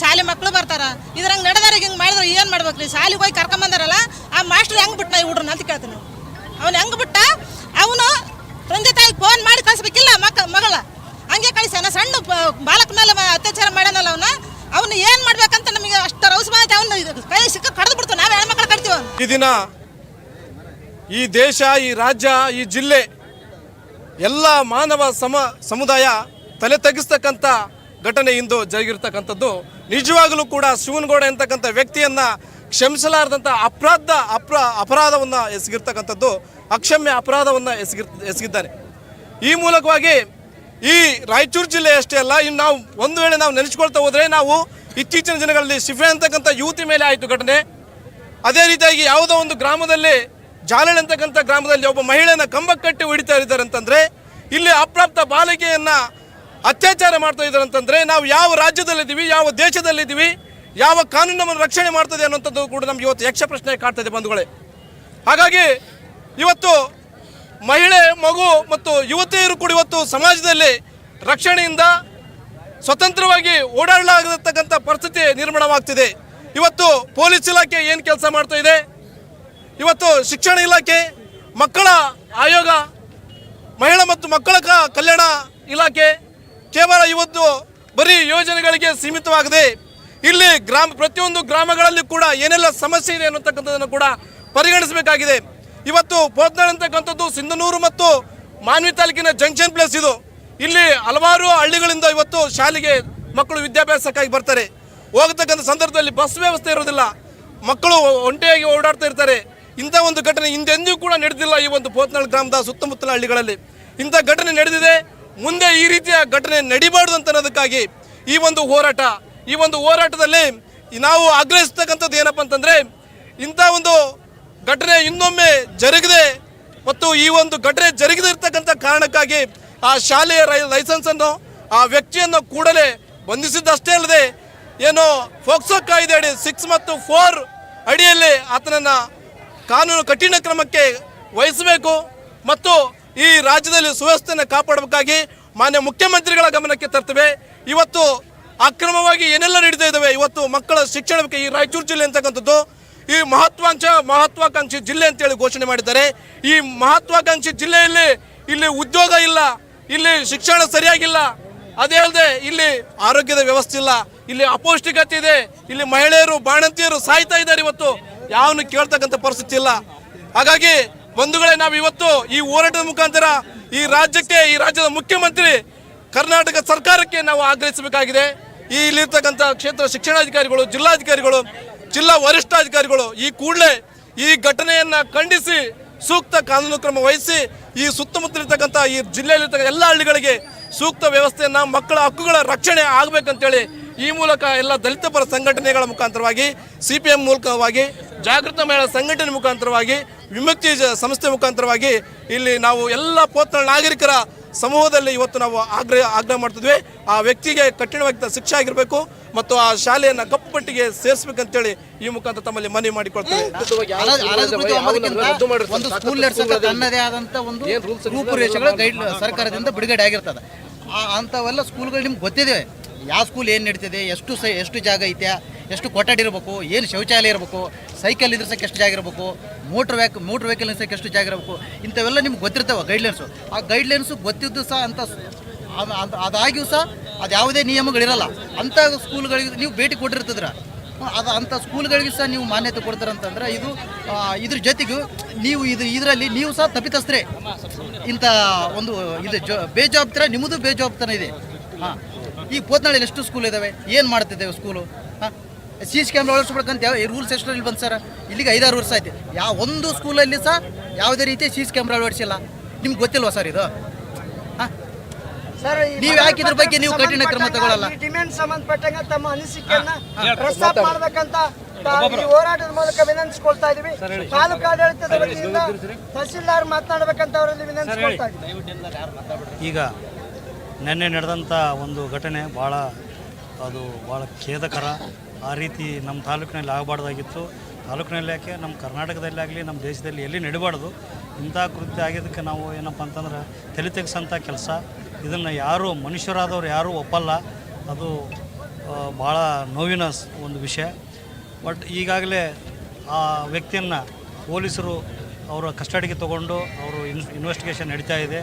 ಶಾಲೆ ಮಕ್ಕಳು ಬರ್ತಾರ. ಇದ್ರಂಗೆ ನಡೆದಾರ ಹಿಂಗೆ ಮಾಡಿದ್ರೆ ಏನು ಮಾಡ್ಬೇಕ್ರಿ? ಶಾಲೆಗೆ ಹೋಗಿ ಕರ್ಕೊಂಬಂದಾರಲ್ಲ ಆ ಮಾಸ್ಟರ್ ಹೆಂಗೆ ಬಿಟ್ಟ ಈ ಹುಡ್ರನ್ನ ಅಂತ ಕೇಳ್ತೀನಿ. ಅವ್ನು ಹೆಂಗೆ ಬಿಟ್ಟ? ಅವನು ತಂದೆ ತಾಯಿಗೆ ಫೋನ್ ಮಾಡಿ ಕಳಿಸ್ಬೇಕಿಲ್ಲ ಮಕ್ಕ ಮಗಳ. ಹಂಗೆ ಕಳಿಸ್ಯಾನ. ಸಣ್ಣ ಪ- ಬಾಲಕ ಮೇಲೆ ಮ- ಅತ್ಯಾಚಾರ ಮಾಡ್ಯಾನಲ್ಲ ಅವನ. ಅವನು ಏನ್ ಮಾಡ್ಬೇಕಂತ ನಮಗೆ ಅಷ್ಟು ರೌಸ್ ಮಾಡಿ ಅವನು ಕೈ ಸಿಕ್ಕ ಕಡ್ದು ಬಿಡ್ತು. ನಾವೇ ಹೆಣ್ಮಕ್ಳು ಕಡ್ತೀವಿ ಈ ದಿನ ಈ ದೇಶ, ಈ ರಾಜ್ಯ, ಈ ಜಿಲ್ಲೆ, ಎಲ್ಲ ಮಾನವ ಸಮ, ಸಮುದಾಯ ತಲೆ ತಗ್ಗಿಸ್ತಕ್ಕಂಥ ಘಟನೆ ಇಂದು ಜರುಗಿರ್ತಕ್ಕಂಥದ್ದು. ನಿಜವಾಗಲೂ ಕೂಡ ಶಿವನಗೌಡ ಎಂತಕ್ಕಂಥ ವ್ಯಕ್ತಿಯನ್ನ ಕ್ಷಮಿಸಲಾರದಂಥ ಅಪರಾಧ, ಅಪ್ರ, ಅಪರಾಧವನ್ನು ಎಸಗಿರ್ತಕ್ಕಂಥದ್ದು, ಅಕ್ಷಮ್ಯ ಅಪರಾಧವನ್ನು ಎಸಗಿರ್, ಎಸಗಿದ್ದಾನೆ. ಈ ಮೂಲಕವಾಗಿ ಈ ರಾಯಚೂರು ಜಿಲ್ಲೆ ಅಷ್ಟೇ ಅಲ್ಲ, ಇನ್ನು ನಾವು ಒಂದು ವೇಳೆ ನಾವು ನೆನೆಸ್ಕೊಳ್ತಾ ಹೋದರೆ ನಾವು ಇತ್ತೀಚಿನ ದಿನಗಳಲ್ಲಿ ಸಿಫೆ ಅಂತಕ್ಕಂಥ ಯುವತಿ ಮೇಲೆ ಆಯಿತು ಘಟನೆ. ಅದೇ ರೀತಿಯಾಗಿ ಯಾವುದೋ ಒಂದು ಗ್ರಾಮದಲ್ಲಿ, ಜಾಲಳೆ ಅಂತಕ್ಕಂಥ ಗ್ರಾಮದಲ್ಲಿ ಒಬ್ಬ ಮಹಿಳೆಯನ್ನು ಕಂಬಕ್ಕೆ ಕಟ್ಟಿ ಹೊಡಿತಾ ಇದ್ದಾರೆ ಅಂತಂದ್ರೆ, ಇಲ್ಲಿ ಅಪ್ರಾಪ್ತ ಬಾಲಕಿಯನ್ನ ಅತ್ಯಾಚಾರ ಮಾಡ್ತಾ ಇದ್ದಾರೆ ಅಂತಂದ್ರೆ, ನಾವು ಯಾವ ರಾಜ್ಯದಲ್ಲಿದ್ದೀವಿ, ಯಾವ ದೇಶದಲ್ಲಿದ್ದೀವಿ, ಯಾವ ಕಾನೂನು ನಮ್ಮನ್ನು ರಕ್ಷಣೆ ಮಾಡ್ತದೆ ಅನ್ನೋಂಥದ್ದು ಕೂಡ ನಮ್ಗೆ ಇವತ್ತು ಯಕ್ಷ ಪ್ರಶ್ನೆ ಕಾಡ್ತದೆ ಬಂಧುಗಳೇ. ಹಾಗಾಗಿ ಇವತ್ತು ಮಹಿಳೆ, ಮಗು ಮತ್ತು ಯುವತಿಯರು ಕೂಡ ಇವತ್ತು ಸಮಾಜದಲ್ಲಿ ರಕ್ಷಣೆಯಿಂದ ಸ್ವತಂತ್ರವಾಗಿ ಓಡಾಡಲಾಗತಕ್ಕಂಥ ಪರಿಸ್ಥಿತಿ ನಿರ್ಮಾಣವಾಗ್ತಿದೆ. ಇವತ್ತು ಪೊಲೀಸ್ ಇಲಾಖೆ ಏನು ಕೆಲಸ ಮಾಡ್ತಾ ಇದೆ? ಇವತ್ತು ಶಿಕ್ಷಣ ಇಲಾಖೆ, ಮಕ್ಕಳ ಆಯೋಗ, ಮಹಿಳಾ ಮತ್ತು ಮಕ್ಕಳ ಕಲ್ಯಾಣ ಇಲಾಖೆ ಕೇವಲ ಇವತ್ತು ಬರೀ ಯೋಜನೆಗಳಿಗೆ ಸೀಮಿತವಾಗದೆ ಇಲ್ಲಿ ಗ್ರಾಮ, ಪ್ರತಿಯೊಂದು ಗ್ರಾಮಗಳಲ್ಲಿ ಕೂಡ ಏನೆಲ್ಲ ಸಮಸ್ಯೆ ಇದೆ ಅನ್ನತಕ್ಕಂಥದ್ದನ್ನು ಕೂಡ ಪರಿಗಣಿಸಬೇಕಾಗಿದೆ. ಇವತ್ತು ಪೋತ್ನಾಳ್ ಅಂತಕ್ಕಂಥದ್ದು ಸಿಂಧನೂರು ಮತ್ತು ಮಾನ್ವಿ ತಾಲೂಕಿನ ಜಂಕ್ಷನ್ ಪ್ಲೇಸ್ ಇದು. ಇಲ್ಲಿ ಹಲವಾರು ಹಳ್ಳಿಗಳಿಂದ ಇವತ್ತು ಶಾಲೆಗೆ ಮಕ್ಕಳು ವಿದ್ಯಾಭ್ಯಾಸಕ್ಕಾಗಿ ಬರ್ತಾರೆ. ಹೋಗತಕ್ಕಂಥ ಸಂದರ್ಭದಲ್ಲಿ ಬಸ್ ವ್ಯವಸ್ಥೆ ಇರೋದಿಲ್ಲ ಮಕ್ಕಳು ಒಂಟಿಯಾಗಿ ಓಡಾಡ್ತಾ ಇರ್ತಾರೆ. ಇಂಥ ಒಂದು ಘಟನೆ ಹಿಂದೆಂದೂ ಕೂಡ ನಡೆದಿಲ್ಲ ಈ ಒಂದು ಪೋತ್ನಾಳ್ ಗ್ರಾಮದ ಸುತ್ತಮುತ್ತಲ ಹಳ್ಳಿಗಳಲ್ಲಿ. ಇಂಥ ಘಟನೆ ನಡೆದಿದೆ. ಮುಂದೆ ಈ ರೀತಿಯ ಘಟನೆ ನಡಿಬಾರ್ದು ಅಂತ ಅನ್ನೋದಕ್ಕಾಗಿ ಈ ಒಂದು ಹೋರಾಟ, ಈ ಒಂದು ಹೋರಾಟದಲ್ಲಿ ನಾವು ಆಗ್ರಹಿಸ್ತಕ್ಕಂಥದ್ದು ಏನಪ್ಪ ಅಂತಂದರೆ ಇಂಥ ಒಂದು ಘಟನೆ ಇನ್ನೊಮ್ಮೆ ಜರುಗಿದೆ ಮತ್ತು ಈ ಒಂದು ಘಟನೆ ಜರುಗಿದೆ ಇರ್ತಕ್ಕಂಥ ಕಾರಣಕ್ಕಾಗಿ ಆ ಶಾಲೆಯ ರೈ ಲೈಸೆನ್ಸ್ ಅನ್ನು ಆ ವ್ಯಕ್ತಿಯನ್ನು ಕೂಡಲೇ ಬಂಧಿಸಿದ್ದಷ್ಟೇ ಅಲ್ಲದೆ ಏನು ಫೋಕ್ಸೋ ಕಾಯ್ದೆ ಅಡಿ ಸಿಕ್ಸ್ ಮತ್ತು ಫೋರ್ ಅಡಿಯಲ್ಲಿ ಆತನನ್ನ ಕಾನೂನು ಕಠಿಣ ಕ್ರಮಕ್ಕೆ ವಹಿಸಬೇಕು ಮತ್ತು ಈ ರಾಜ್ಯದಲ್ಲಿ ಸುವ್ಯವಸ್ಥೆಯನ್ನು ಕಾಪಾಡಬೇಕಾಗಿ ಮಾನ್ಯ ಮುಖ್ಯಮಂತ್ರಿಗಳ ಗಮನಕ್ಕೆ ತರ್ತವೆ. ಇವತ್ತು ಅಕ್ರಮವಾಗಿ ಏನೆಲ್ಲ ನಡೀತಾ ಇದ್ದಾವೆ? ಇವತ್ತು ಮಕ್ಕಳ ಶಿಕ್ಷಣಕ್ಕೆ ಈ ರಾಯಚೂರು ಜಿಲ್ಲೆ ಅಂತಕ್ಕಂಥದ್ದು ಈ ಮಹತ್ವಾಂಕ್ಷ ಮಹತ್ವಾಕಾಂಕ್ಷಿ ಜಿಲ್ಲೆ ಅಂತೇಳಿ ಘೋಷಣೆ ಮಾಡಿದ್ದಾರೆ. ಈ ಮಹತ್ವಾಕಾಂಕ್ಷಿ ಜಿಲ್ಲೆಯಲ್ಲಿ ಇಲ್ಲಿ ಉದ್ಯೋಗ ಇಲ್ಲ, ಇಲ್ಲಿ ಶಿಕ್ಷಣ ಸರಿಯಾಗಿಲ್ಲ. ಅದೇ ಅಲ್ಲದೆ ಇಲ್ಲಿ ಆರೋಗ್ಯದ ವ್ಯವಸ್ಥೆ ಇಲ್ಲ, ಇಲ್ಲಿ ಅಪೌಷ್ಟಿಕತೆ ಇದೆ, ಇಲ್ಲಿ ಮಹಿಳೆಯರು, ಬಾಣಂತಿಯರು ಸಾಯ್ತಾ ಇದ್ದಾರೆ ಇವತ್ತು. ಯಾವನು ಕೇಳ್ತಕ್ಕಂಥ ಪರಿಸ್ಥಿತಿ ಇಲ್ಲ. ಹಾಗಾಗಿ ಬಂಧುಗಳೇ, ನಾವು ಇವತ್ತು ಈ ಹೋರಾಟದ ಮುಖಾಂತರ ಈ ರಾಜ್ಯಕ್ಕೆ, ಈ ರಾಜ್ಯದ ಮುಖ್ಯಮಂತ್ರಿ ಕರ್ನಾಟಕ ಸರ್ಕಾರಕ್ಕೆ ನಾವು ಆಗ್ರಹಿಸಬೇಕಾಗಿದೆ. ಈ ಇಲ್ಲಿರ್ತಕ್ಕಂಥ ಕ್ಷೇತ್ರ ಶಿಕ್ಷಣಾಧಿಕಾರಿಗಳು, ಜಿಲ್ಲಾಧಿಕಾರಿಗಳು ಜಿಲ್ಲಾ ವರಿಷ್ಠಾಧಿಕಾರಿಗಳು ಈ ಕೂಡಲೇ ಈ ಘಟನೆಯನ್ನ ಖಂಡಿಸಿ ಸೂಕ್ತ ಕಾನೂನು ಕ್ರಮ ವಹಿಸಿ ಈ ಸುತ್ತಮುತ್ತಲಿರ್ತಕ್ಕಂಥ ಈ ಜಿಲ್ಲೆಯಲ್ಲಿರ್ತಕ್ಕಂಥ ಎಲ್ಲ ಹಳ್ಳಿಗಳಿಗೆ ಸೂಕ್ತ ವ್ಯವಸ್ಥೆಯನ್ನ ಮಕ್ಕಳ ಹಕ್ಕುಗಳ ರಕ್ಷಣೆ ಆಗಬೇಕಂತೇಳಿ ಈ ಮೂಲಕ ಎಲ್ಲ ದಲಿತ ಪರ ಸಂಘಟನೆಗಳ ಮುಖಾಂತರವಾಗಿ ಸಿ ಪಿ ಎಂ ಮೂಲಕವಾಗಿ, ಜಾಗೃತ ಮಹಿಳಾ ಸಂಘಟನೆ ಮುಖಾಂತರವಾಗಿ, ವಿಮುಕ್ತಿ ಸಂಸ್ಥೆ ಮುಖಾಂತರವಾಗಿ ಇಲ್ಲಿ ನಾವು ಎಲ್ಲ ಪೋತ್ರ ನಾಗರಿಕರ ಸಮೂಹದಲ್ಲಿ ಇವತ್ತು ನಾವು ಆಗ್ರಹ ಆಗ್ರಹ ಮಾಡ್ತಿದ್ವಿ. ಆ ವ್ಯಕ್ತಿಗೆ ಕಠಿಣವಾಗಿದ್ದ ಶಿಕ್ಷೆ ಆಗಿರಬೇಕು ಮತ್ತು ಆ ಶಾಲೆಯನ್ನು ಕಪ್ಪಟ್ಟಿಗೆ ಸೇರಿಸ್ಬೇಕಂತೇಳಿ ಈ ಮುಖಾಂತರ ತಮ್ಮಲ್ಲಿ ಮನವಿ ಮಾಡಿಕೊಳ್ತೇವೆ. ಒಂದು ಸ್ಕೂಲ್ ತನ್ನದೇ ಆದಂತ ಒಂದು ರೂಪುರೇಷೆಗಳ ಗೈಡ್ ಸರ್ಕಾರದಿಂದ ಬಿಡುಗಡೆ ಆಗಿರ್ತದೆ. ಆ ಅಂಥವೆಲ್ಲ ಸ್ಕೂಲ್ಗಳು ನಿಮ್ಗೆ ಗೊತ್ತಿದೆ. ಯಾವ ಸ್ಕೂಲ್ ಏನು ನಡೀತಿದೆ? ಎಷ್ಟು ಸ ಎಷ್ಟು ಜಾಗ ಐತೆ? ಎಷ್ಟು ಕೊಠಡಿ ಇರಬೇಕು, ಏನು ಶೌಚಾಲಯ ಇರಬೇಕು, ಸೈಕಲ್ ಇದ್ರಸಕ್ಕೆ ಎಷ್ಟು ಜಾಗ ಇರಬೇಕು ಮೋಟ್ರ್ ವೆಹಕ್ ಮೋಟ್ರ್ ವೆಹಿಕಲ್ ನಿಲ್ಸಕ್ಕೆ ಎಷ್ಟು ಜಾಗ ಇರಬೇಕು, ಇಂಥವೆಲ್ಲ ನಿಮ್ಗೆ ಗೊತ್ತಿರ್ತಾವೆ ಗೈಡ್ಲೈನ್ಸು ಆ ಗೈಡ್ಲೈನ್ಸು ಗೊತ್ತಿದ್ದು ಸಹ ಅಂತ ಅದಾಗಿಯೂ ಸಹ ಅದು ಯಾವುದೇ ನಿಯಮಗಳಿರಲ್ಲ. ಅಂಥ ಸ್ಕೂಲ್ಗಳಿಗೆ ನೀವು ಭೇಟಿ ಕೊಟ್ಟಿರ್ತದ್ರ. ಅದು ಅಂಥ ಸ್ಕೂಲ್ಗಳಿಗೆ ಸಹ ನೀವು ಮಾನ್ಯತೆ ಕೊಡ್ತಾರಂತಂದ್ರೆ ಇದು ಇದ್ರ ಜೊತೆಗೂ ನೀವು ಇದು ಇದರಲ್ಲಿ ನೀವು ಸಹ ತಪ್ಪಿತಸ್ತ್ರೆ ಇಂಥ ಒಂದು ಇದು ಜೊ ಬೇಜವಾಬ್ದಾರ, ನಿಮ್ಮದು ಬೇಜವಾಬ್ದಾರ ಇದೆ. ಹಾಂ. ಈ ಪೋತ್ನಾಳಲ್ಲಿ ಎಷ್ಟು ಸ್ಕೂಲ್ ಇದ್ದಾವೆ ಏನು ಮಾಡ್ತಿದ್ದೇವೆ ಸ್ಕೂಲು ಹಾಂ. ಸಿ ಸಿ ಕ್ಯಾಮ್ರಾ ಅಳವಡಿಸ್ಬೇಕಂತ ಯಾವ ರೂಲ್ಸ್ ಎಷ್ಟರಲ್ಲಿ ಬಂದು ಸರ್ ಇಲ್ಲಿಗೆ ಐದಾರು ವರ್ಷ ಆಯ್ತು. ಯಾವ ಒಂದು ಸ್ಕೂಲಲ್ಲಿ ಸಹ ಯಾವುದೇ ರೀತಿ ಸಿ ಸಿ ಕ್ಯಾಮ್ರಾ ಅಳವಡಿಸಿಲ್ಲ. ನಿಮ್ಗೆ ಗೊತ್ತಿಲ್ವಾ ಸರ್ ಇದು? ಹಾಂ? ನೀವು ಯಾಕೆ ಇದ್ರ ಬಗ್ಗೆ ನೀವು ಕಠಿಣ ಕ್ರಮ ತಗೊಳ್ಳಲ್ಲ ಡಿಮ್ಯಾಂಡ್ ಸಂಬಂಧಪಟ್ಟಂಗ ತಮ್ಮ ಅನಿಸಿಕೆಯನ್ನ ಪ್ರಸ್ತಾಪ ಮಾಡಬೇಕಂತ ಈ ಹೋರಾಟದ ಮೂಲಕ ವಿನಂತಿಸ್ಕೊಳ್ತಾ ಇದೀವಿ. ತಾಲೂಕು ಆಡಳಿತದ ವತಿಯಿಂದ ತಹಸೀಲ್ದಾರ್ ಮಾತನಾಡ್ಬೇಕಂತ ಅವರಲ್ಲಿ ವಿನಂತಿಸ್ಕೊಳ್ತಾ ಇದ್ದೀವಿ ಈಗ ನಿನ್ನೆ ನಡೆದಂಥ ಒಂದು ಘಟನೆ ಭಾಳ ಅದು ಭಾಳ ಖೇದಕರ. ಆ ರೀತಿ ನಮ್ಮ ತಾಲೂಕಿನಲ್ಲಿ ಆಗಬಾರ್ದಾಗಿತ್ತು. ತಾಲೂಕಿನಲ್ಲಿ ಯಾಕೆ? ನಮ್ಮ ಕರ್ನಾಟಕದಲ್ಲಿ ಆಗಲಿ, ನಮ್ಮ ದೇಶದಲ್ಲಿ ಎಲ್ಲಿ ನಡಿಬಾರ್ದು, ಇಂಥ ಕೃತ್ಯ ಆಗಿದ್ದಕ್ಕೆ ನಾವು ಏನಪ್ಪ ಅಂತಂದ್ರೆ ತಲೆ ತೆಗೆಸಂಥ ಕೆಲಸ. ಇದನ್ನು ಯಾರು ಮನುಷ್ಯರಾದವ್ರು ಯಾರೂ ಒಪ್ಪಲ್ಲ. ಅದು ಭಾಳ ನೋವಿನ ಒಂದು ವಿಷಯ. ಬಟ್ ಈಗಾಗಲೇ ಆ ವ್ಯಕ್ತಿಯನ್ನು ಪೊಲೀಸರು ಅವರ ಕಸ್ಟಡಿಗೆ ತಗೊಂಡು ಅವರು ಇನ್, ಇನ್ವೆಸ್ಟಿಗೇಷನ್ ನಡೀತಾ ಇದೆ.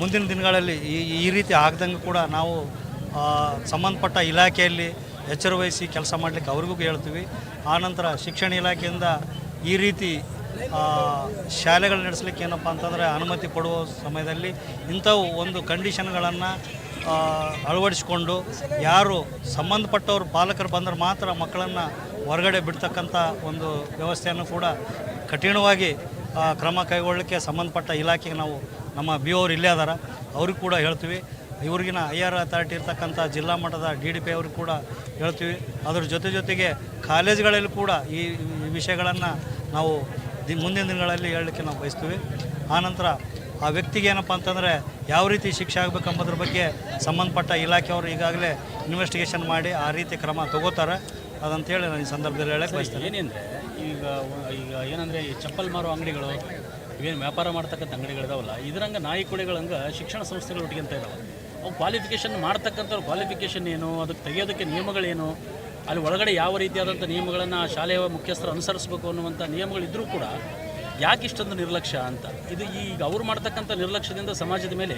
ಮುಂದಿನ ದಿನಗಳಲ್ಲಿ ಈ ಈ ರೀತಿ ಆಗದಂಗೆ ಕೂಡ ನಾವು ಸಂಬಂಧಪಟ್ಟ ಇಲಾಖೆಯಲ್ಲಿ ಎಚ್ಚರ ವಹಿಸಿ ಕೆಲಸ ಮಾಡಲಿಕ್ಕೆ ಅವ್ರಿಗೂ ಹೇಳ್ತೀವಿ. ಆನಂತರ ಶಿಕ್ಷಣ ಇಲಾಖೆಯಿಂದ ಈ ರೀತಿ ಶಾಲೆಗಳು ನಡೆಸಲಿಕ್ಕೆ ಏನಪ್ಪ ಅಂತಂದರೆ ಅನುಮತಿ ಕೊಡುವ ಸಮಯದಲ್ಲಿ ಇಂಥವು ಒಂದು ಕಂಡೀಷನ್ಗಳನ್ನು ಅಳವಡಿಸಿಕೊಂಡು ಯಾರು ಸಂಬಂಧಪಟ್ಟವರು ಪಾಲಕರು ಬಂದರೆ ಮಾತ್ರ ಮಕ್ಕಳನ್ನು ಹೊರಗಡೆ ಬಿಡ್ತಕ್ಕಂಥ ಒಂದು ವ್ಯವಸ್ಥೆಯನ್ನು ಕೂಡ ಕಠಿಣವಾಗಿ ಕ್ರಮ ಕೈಗೊಳ್ಳಲಿಕ್ಕೆ ಸಂಬಂಧಪಟ್ಟ ಇಲಾಖೆಗೆ ನಾವು ನಮ್ಮ ಬಿ ಅವ್ರು ಇಲ್ಲೇ ಅದಾರ. ಅವ್ರಿಗೂ ಕೂಡ ಹೇಳ್ತೀವಿ. ಇವ್ರಿಗಿನ ಐ ಆರ್ ಅಥಾರಿಟಿ ಇರ್ತಕ್ಕಂಥ ಜಿಲ್ಲಾ ಮಟ್ಟದ ಡಿ ಡಿ ಪಿ ಅವ್ರಿಗೆ ಕೂಡ ಹೇಳ್ತೀವಿ. ಅದ್ರ ಜೊತೆ ಜೊತೆಗೆ ಕಾಲೇಜುಗಳಲ್ಲಿ ಕೂಡ ಈ ಈ ವಿಷಯಗಳನ್ನು ನಾವು ದಿ ಮುಂದಿನ ದಿನಗಳಲ್ಲಿ ಹೇಳಲಿಕ್ಕೆ ನಾವು ಬಯಸ್ತೀವಿ. ಆನಂತರ ಆ ವ್ಯಕ್ತಿಗೆ ಏನಪ್ಪ ಅಂತಂದರೆ ಯಾವ ರೀತಿ ಶಿಕ್ಷೆ ಆಗಬೇಕೆಂಬುದ್ರ ಬಗ್ಗೆ ಸಂಬಂಧಪಟ್ಟ ಇಲಾಖೆಯವರು ಈಗಾಗಲೇ ಇನ್ವೆಸ್ಟಿಗೇಷನ್ ಮಾಡಿ ಆ ರೀತಿ ಕ್ರಮ ತಗೋತಾರೆ. ಅದಂತೇಳಿ ನಾನು ಈ ಸಂದರ್ಭದಲ್ಲಿ ಹೇಳಕ್ಕೆ ಬಯಸ್ತೇನೆ. ಏನೆಂದರೆ ಈಗ ಈಗ ಏನಂದರೆ ಈ ಚಪ್ಪಲ್ ಮಾರೋ ಅಂಗಡಿಗಳು ಇವೇನು ವ್ಯಾಪಾರ ಮಾಡ್ತಕ್ಕಂಥ ಅಂಗಡಿಗಳಿದಾವಲ್ಲ ಇದರಂಗೆ ನಾಯಿ ಕೊಡೆಗಳಂಗೆ ಶಿಕ್ಷಣ ಸಂಸ್ಥೆಗಳು ಅಂತ ಇದಾವೆ. ಅವು ಕ್ವಾಲಿಫಿಕೇಷನ್ ಮಾಡ್ತಕ್ಕಂಥ ಕ್ವಾಲಿಫಿಕೇಷನ್ ಏನು ಅದಕ್ಕೆ ತೆಗೆಯೋದಕ್ಕೆ ನಿಯಮಗಳೇನು, ಅಲ್ಲಿ ಒಳಗಡೆ ಯಾವ ರೀತಿಯಾದಂಥ ನಿಯಮಗಳನ್ನು ಶಾಲೆಯ ಮುಖ್ಯಸ್ಥರು ಅನುಸರಿಸಬೇಕು ಅನ್ನುವಂಥ ನಿಯಮಗಳಿದ್ದರೂ ಕೂಡ ಯಾಕೆ ಇಷ್ಟೊಂದು ನಿರ್ಲಕ್ಷ್ಯ ಅಂತ? ಇದು ಈಗ ಅವ್ರು ಮಾಡ್ತಕ್ಕಂಥ ನಿರ್ಲಕ್ಷ್ಯದಿಂದ ಸಮಾಜದ ಮೇಲೆ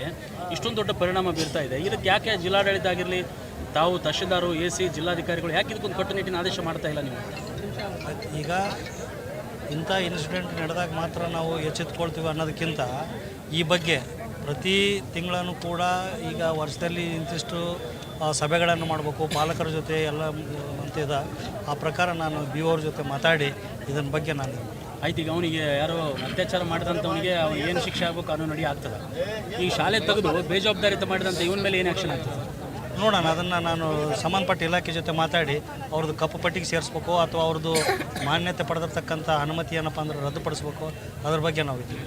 ಇಷ್ಟೊಂದು ದೊಡ್ಡ ಪರಿಣಾಮ ಬೀರ್ತಾ ಇದೆ. ಇದಕ್ಕೆ ಯಾಕೆ ಜಿಲ್ಲಾಡಳಿತ ಆಗಿರಲಿ, ತಾವು ತಹಶೀಲ್ದಾರು, ಎ ಸಿ, ಜಿಲ್ಲಾಧಿಕಾರಿಗಳು ಯಾಕೆ ಇದಕ್ಕೊಂದು ಕಟ್ಟುನಿಟ್ಟಿನ ಆದೇಶ ಮಾಡ್ತಾ ಇಲ್ಲ ನೀವು? ಈಗ ಇಂಥ ಇನ್ಸಿಡೆಂಟ್ ನಡೆದಾಗ ಮಾತ್ರ ನಾವು ಎಚ್ಚೆತ್ಕೊಳ್ತೀವಿ ಅನ್ನೋದಕ್ಕಿಂತ ಈ ಬಗ್ಗೆ ಪ್ರತಿ ತಿಂಗಳನ್ನು ಕೂಡ ಈಗ ವರ್ಷದಲ್ಲಿ ಇಂತಿಷ್ಟು ಸಭೆಗಳನ್ನು ಮಾಡಬೇಕು ಪಾಲಕರ ಜೊತೆ ಎಲ್ಲ ಅಂತಿದ್ದ ಆ ಪ್ರಕಾರ ನಾನು ಬಿ ಅವ್ರ ಜೊತೆ ಮಾತಾಡಿ ಇದನ್ನ ಬಗ್ಗೆ ನಾನು ಆಯ್ತು ಈಗ ಅವನಿಗೆ ಯಾರೋ ಅತ್ಯಾಚಾರ ಮಾಡಿದಂಥವನಿಗೆ ಅವ್ನು ಏನು ಶಿಕ್ಷೆ ಆಗೋ ಕಾನೂನು ಅಡಿ ಆಗ್ತದೆ. ಈ ಶಾಲೆ ತೆಗೆದು ಬೇಜವಾಬ್ದಾರಿತ ಮಾಡಿದಂಥ ಇವನ ಮೇಲೆ ಏನು ಆ್ಯಕ್ಷನ್ ಆಗ್ತದೆ? ನೋಡೋಣ ಅದನ್ನು ನಾನು ಸಂಬಂಧಪಟ್ಟ ಇಲಾಖೆ ಜೊತೆ ಮಾತಾಡಿ ಅವ್ರದ್ದು ಕಪ್ಪು ಪಟ್ಟಿಗೆ ಸೇರಿಸ್ಬೇಕು ಅಥವಾ ಅವ್ರದ್ದು ಮಾನ್ಯತೆ ಪಡೆದಿರ್ತಕ್ಕಂಥ ಅನುಮತಿ ಏನಪ್ಪ ಅಂದ್ರೆ ರದ್ದುಪಡಿಸ್ಬೇಕು ಅದ್ರ ಬಗ್ಗೆ ನಾವು ಇದ್ದೀವಿ.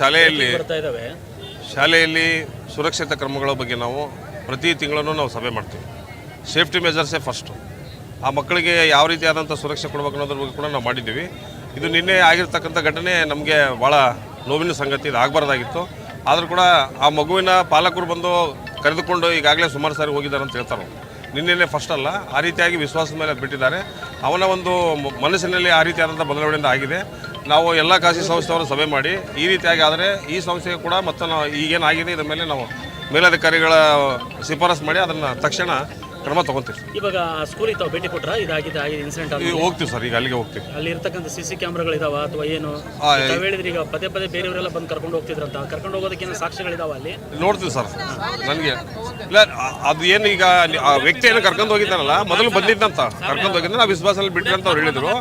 ಶಾಲೆಯಲ್ಲಿ ಬರ್ತಾ ಇದ್ದಾವೆ. ಶಾಲೆಯಲ್ಲಿ ಸುರಕ್ಷಿತ ಕ್ರಮಗಳ ಬಗ್ಗೆ ನಾವು ಪ್ರತಿ ತಿಂಗಳೂ ನಾವು ಸಭೆ ಮಾಡ್ತೀವಿ. ಸೇಫ್ಟಿ ಮೆಜರ್ಸೇ ಫಸ್ಟು ಆ ಮಕ್ಕಳಿಗೆ ಯಾವ ರೀತಿಯಾದಂಥ ಸುರಕ್ಷೆ ಕೊಡಬೇಕು ಅನ್ನೋದ್ರ ಬಗ್ಗೆ ಕೂಡ ನಾವು ಮಾಡಿದ್ದೀವಿ. ಇದು ನಿನ್ನೆ ಆಗಿರ್ತಕ್ಕಂಥ ಘಟನೆ ನಮಗೆ ಭಾಳ ನೋವಿನ ಸಂಗತಿ, ಇದು ಆಗಬಾರ್ದಾಗಿತ್ತು. ಆದರೂ ಕೂಡ ಆ ಮಗುವಿನ ಪಾಲಕರು ಬಂದು ಕರೆದುಕೊಂಡು ಈಗಾಗಲೇ ಸುಮಾರು ಸಾರಿ ಹೋಗಿದ್ದಾರೆ ಅಂತ ಹೇಳ್ತಾರೆ. ನಿನ್ನೆನೇ ಫಸ್ಟ್ ಅಲ್ಲ. ಆ ರೀತಿಯಾಗಿ ವಿಶ್ವಾಸದ ಮೇಲೆ ಬಿಟ್ಟಿದ್ದಾರೆ. ಅವನ ಒಂದು ಮನಸ್ಸಿನಲ್ಲಿ ಆ ರೀತಿಯಾದಂಥ ಬದಲಾವಣೆಯಿಂದ ಆಗಿದೆ. ನಾವು ಎಲ್ಲ ಖಾಸಗಿ ಸಂಸ್ಥೆಯವರು ಸಭೆ ಮಾಡಿ, ಈ ರೀತಿಯಾಗಿ ಆದರೆ ಈ ಸಂಸ್ಥೆಗೆ ಕೂಡ ಮತ್ತು ನಾವು ಈಗೇನಾಗಿದೆ ಇದರ ಮೇಲೆ ನಾವು ಮೇಲಧಿಕಾರಿಗಳ ಶಿಫಾರಸು ಮಾಡಿ ಅದನ್ನು ತಕ್ಷಣ ಕ್ರಮ ತಗೊಂತೀವಿ ಇವಾಗ ಸ್ಕೂಲಿಗೆ ತಾವು ಭೇಟಿ ಕೊಟ್ರ? ಇದಾಗಿದೆ ಆಗಿದೆ ಇನ್ಸಿಡೆಂಟ್ ಆಗಿ ಹೋಗ್ತೀವಿ ಸರ್ ಈಗ ಅಲ್ಲಿಗೆ ಹೋಗ್ತೀವಿ. ಅಲ್ಲಿ ಇರ್ತಕ್ಕಂಥ ಸಿ ಸಿ ಕ್ಯಾಮ್ರಾಗಳಿದಾವ ಅಥವಾ ಏನು? ಹೇಳಿದ್ರೆ ತಾವು ಹೇಳಿದ್ರಿ ಈಗ ಪದೇ ಪದೇ ಬೇರೆಯವರೆಲ್ಲ ಬಂದು ಕರ್ಕೊಂಡು ಹೋಗ್ತಿದ್ರಂತ. ಕರ್ಕೊಂಡು ಹೋಗೋದಕ್ಕೆ ಏನು ಸಾಕ್ಷ್ಯಗಳಿದಾವ ಅಲ್ಲಿ? ನೋಡ್ತೀವಿ ಸರ್ ನನಗೆ. ಇಲ್ಲ ಅದು ಏನು ಈಗ ಅಲ್ಲಿ ಆ ವ್ಯಕ್ತಿ ಏನು ಕರ್ಕೊಂಡು ಹೋಗಿದ್ದಾನಲ್ಲ ಮೊದಲು ಬಂದಿದ್ದಂತ. ಕರ್ಕೊಂಡು ಹೋಗಿದ್ದ ನಾವು ವಿಶ್ವಾಸದಲ್ಲಿ ಬಿಟ್ರಿ ಅಂತ ಅವ್ರು ಹೇಳಿದ್ರು.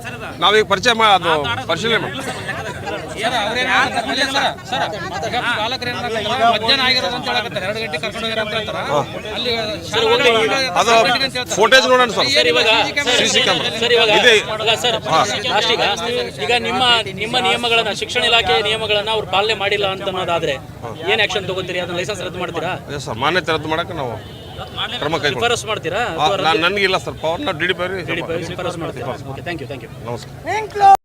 ನಾವೀಗ ಪರಿಚಯ ಮಾ ಅದು ಪರಿಶೀಲನೆ ಮಾಡಿ ಅದು ಫೋಟೇಜ್ ನೋಡೋಣ ಸರ್. ಸರ್. ಇವಾಗ ಸಿ ಸಿ ಕ್ಯಾಮ್ರಾ ಸರ್ ಇವಾಗ ಇದೆ ಸರ್ ಲಾಸ್ಟ್ ಈಗ ಈಗ ನಿಮ್ಮ ನಿಮ್ಮ ನಿಯಮಗಳನ್ನ ಶಿಕ್ಷಣ ಇಲಾಖೆ ನಿಯಮಗಳನ್ನ ಅವ್ರು ಪಾಲನೆ ಮಾಡಿಲ್ಲ ಅಂತ ಅನ್ನೋದಾದ್ರೆ ಏನ್ ಆಕ್ಷನ್ ತಗೋತೀರಿ? ಅದನ್ನ ಲೈಸೆನ್ಸ್ ರದ್ದು ಮಾಡ್ತೀರಾ? ಎಸ್ ಸರ್ ಮಾನ್ಯತೆ ರದ್ದು ಮಾಡಕ್ಕೆ ನಾವು ಕ್ರಮ ಕೈಗೊಳ್ಳಿ. ಶಿಫಾರಸ್ ಮಾಡ್ತೀರಾ? ನಾನು ನನಗಿಲ್ಲ ಸರ್ ಪವರ್ ನಾವು ಡಿ ಡಿ ಡಿಡಿ ಶಿಫಾರಸ್ ಮಾಡ್ತೀವಿ. Okay thank you thank you ನಮಸ್ಕಾರ.